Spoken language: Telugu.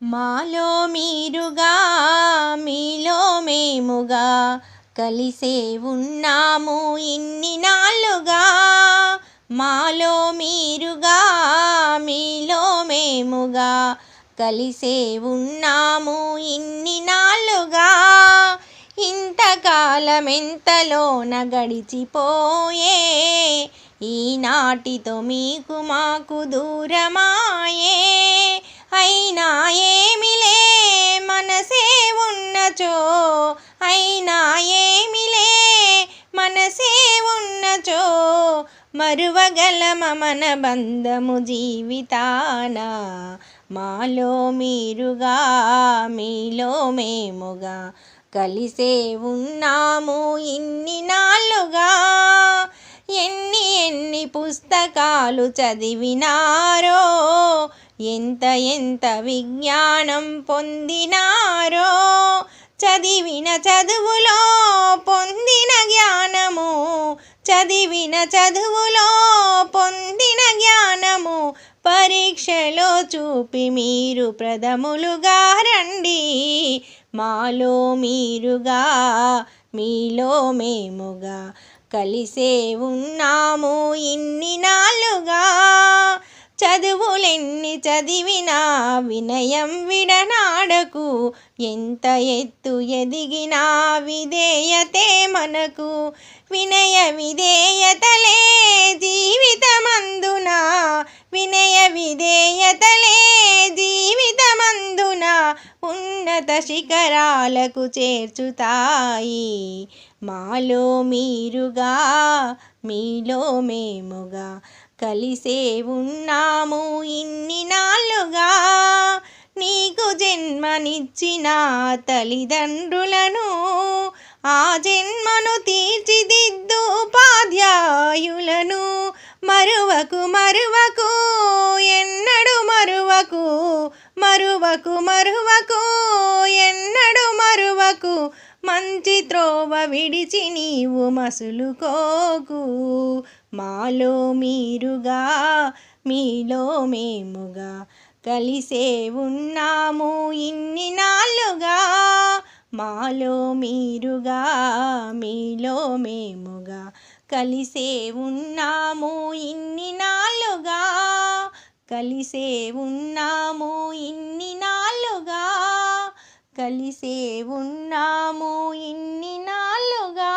మాలో మీరుగా మీలో మేముగా కలిసే ఉన్నాము ఇన్ని నాళ్ళుగా మాలో మీరుగా మీలో మేముగా కలిసే ఉన్నాము ఇన్ని నాళ్ళుగా ఇంతకాలం ఎంతలోన గడిచిపోయే ఈనాటితో మీకు మాకు దూరమాయే అయినా ఏమిలే? మనసే ఉన్నచో మరువగలమ మన బంధము జీవితాన? మాలో మీరుగా మీలో మేముగా కలిసే ఉన్నాము ఇన్ని నాళ్ళుగా. ఎన్ని ఎన్ని పుస్తకాలు చదివినారో? ఎంత ఎంత విజ్ఞానం పొందినారో? చదివిన చదువులో పొందిన జ్ఞానము. చదివిన చదువులో పొందిన జ్ఞానము. పరీక్షలో చూపి మీరు ప్రథములుగా రండి. మాలో మీరుగా మీలో మేముగా కలిసే ఉన్నాము ఇన్ని నాళ్ళుగా చదువులెన్ని చదివినా వినయం విడనాడకు. ఎంత ఎత్తు ఎదిగినా విధేయతే మనకు. వినయ విధేయతలే జీవితమందున. వినయ విధేయతలే జీవితమందున. ఉన్నత శిఖరాలకు చేర్చుతాయి. మాలో మీరుగా మీలో మేముగా. కలిసే ఉన్నాము ఇన్ని నాళ్ళుగా నీకు జన్మనిచ్చిన తల్లిదండ్రులను ఆ జన్మను తీర్చిదిద్దు ఉపాధ్యాయులను. మరువకు మరువకు ఎన్నడు మరువకు మరువకు మరువకు ఎన్నడు మరువకు మంచి త్రోవ విడిచి నీవు మసులుకోకు. మాలో మీరుగా మీలో మేముగా కలిసే ఉన్నాము ఇన్ని నాళ్ళుగా మాలో మీరుగా మీలో మేముగా కలిసే ఉన్నాము ఇన్ని నాళ్ళుగా కలిసే ఉన్నాము ఇన్ని నాళ్ళుగా కలిసే ఉన్నాము. ఇన్ని నాళ్ళుగా